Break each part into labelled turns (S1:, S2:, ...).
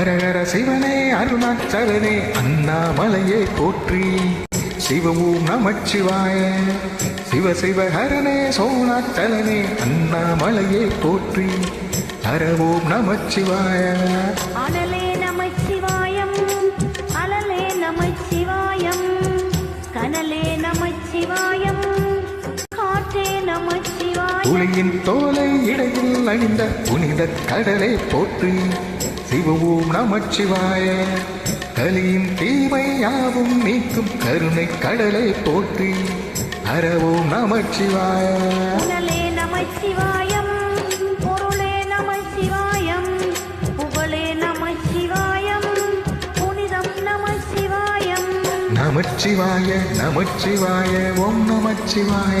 S1: ஹரஹர சிவனே அருணாச்சலனே அண்ணாமலையே போற்றி. சிவவும் நமச்சிவாய. சிவ சிவ ஹரனே சோனாச்சலனே அண்ணாமலையே போற்றி. ஹரவோம் நமச்சிவாய. புலியின் தோலை இடையில் அணிந்த புனித கடலை போற்றி சிவவும் நமச்சிவாய. கலியின் தீமை யாவும் நீக்கும் கருணை கடலை போற்றி ஹரவோம் நமச்சிவாய.
S2: நமச்சிவாயம்.
S1: நமச்சிவாய நமச்சிவாய ஓம் நமச்சிவாய.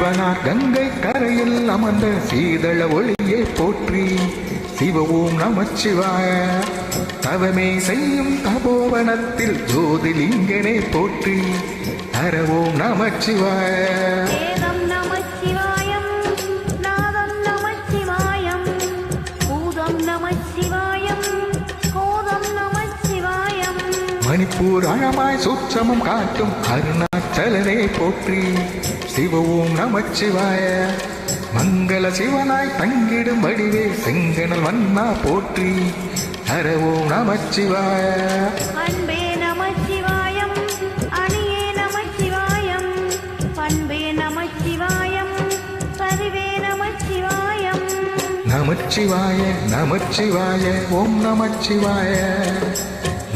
S1: சிவனார் கங்கை கரையில் அமர்ந்த சீதள ஒளியை போற்றி சிவ ஓம் நமச்சிவாய. தவமே செய்யும் தபோவனத்தில் ஜோதிலிங்கனை போற்றி ஹர ஓம் நமச்சிவாய. மணிப்பூர் அழமாய் சுற்றமும் காட்டும் அருணாச்சலனை போற்றி. சிவ ஓம் நமச்சிவாய. மங்கள சிவனாய் தங்கிடும் வடிவே செங்கனல் வண்ணா போற்றி. ஹர ஓம் நமச்சிவாய.
S2: அன்பே நமச்சிவாயம் அணியே நமச்சிவாயம் பண்பே நமச்சிவாயம் பதிவே நமச்சிவாயம்.
S1: நமச்சிவாய நமச்சிவாய ஓம் நமச்சிவாய.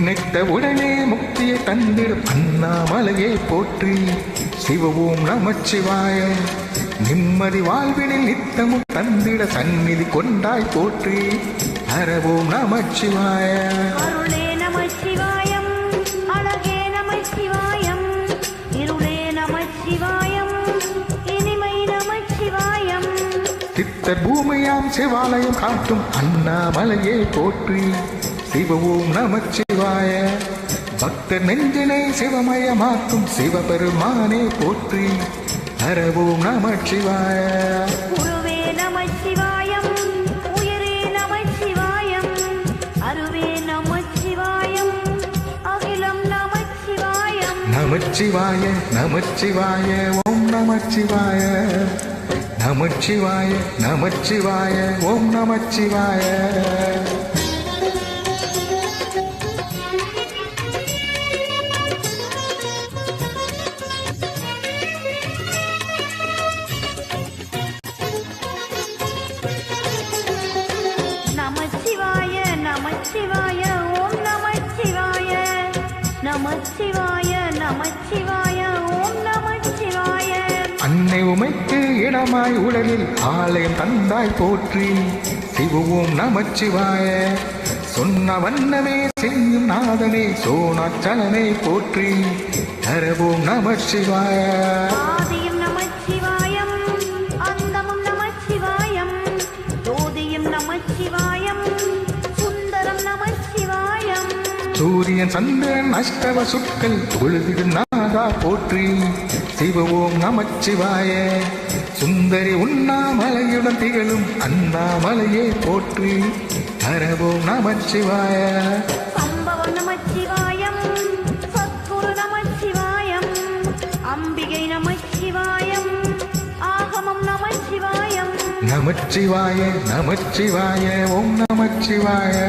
S1: நினைத்த உடனே முக்தியை தந்திடும் அண்ணாமலையை போற்றி. சிவ ஓம் நமச்சிவாய நிம்மதி வாழ்வினில் நித்தமும் தந்திட சந்நிதி கொண்டாய் போற்றி. ஓம் நமச்சிவாய.
S2: நமச்சிவாயம் அழகே நமச்சிவாயம் இருளே நமச்சிவாயம் இனிமை நமச்சிவாயம்.
S1: சித்தர் பூமியாம் சிவாலயம் காட்டும் அண்ணாமலையை போற்றி. சிவ ஓம் நமச்சிவாய. பக்தர் நெஞ்சினை சிவமயமாக்கும் சிவபெருமானே போற்றி. ஹர ஓம் நமச்சிவாய.
S2: குருவே நமச்சிவாயம் உயிரே நமச்சிவாயம் அருவே நமச்சிவாயம் அகிலம் நமச்சிவாயம்.
S1: நமச்சிவாய நமச்சிவாய ஓம் நமச்சிவாய. நமச்சிவாய நமச்சிவாய ஓம் நமச்சிவாய. அன்னை உமைக்கு இடமாய் உடலில் ஆலயம் தந்தாய் போற்றி. சிவவோம் நமச்சிவாய சொன்ன வண்ணமே செய்யும் நாதனே சோனாச்சலனை போற்றி. ஹரவோம் நமச்சிவாய.
S2: நமச்சிவாயம் அந்தமும் நமச்சிவாயம் ஜோதியும் நமச்சிவாயம் சுந்தரம் நமச்சிவாயம்.
S1: சூரியன் சந்திரன் அஷ்டவ சுட்கள் தொழுதிடு முருகா போற்றி. சிவவோம் நமச்சிவாய. சுந்தரி உண்ணாமலையுடன் திகழும் அண்ணாமலையே போற்றி. ஹரவோம் நமச்சிவாய.
S2: நமச்சிவாயம் சத்குரு நமச்சிவாயம்
S1: அம்பிகை நமச்சிவாயம் ஆகமம் நமச்சிவாயம். நமச்சிவாய நமச்சிவாய ஓம் நமச்சிவாய.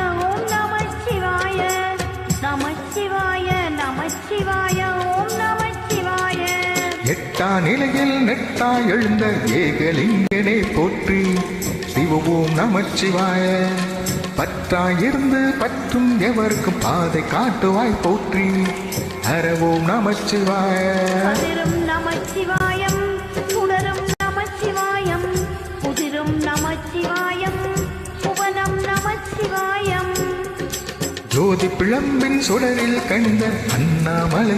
S1: எட்டா நிலையில் நெட்டா எழுந்த ஏகலிங்கனே போற்றி. சிவவோம் நமச்சிவாய. பற்றாயிருந்து பற்றும் எவருக்கும் பாதை காட்டுவாய் போற்றி. ஹரவோம் நமச்சிவாய.
S2: நமச்சிவாயம் சுடரும் நமச்சிவாயம் புதிரும் நமச்சிவாயம் புவனம் நமச்சிவாயம்.
S1: ஜோதி பிளம்பின் சுடரில் கண்ட அண்ணாமலை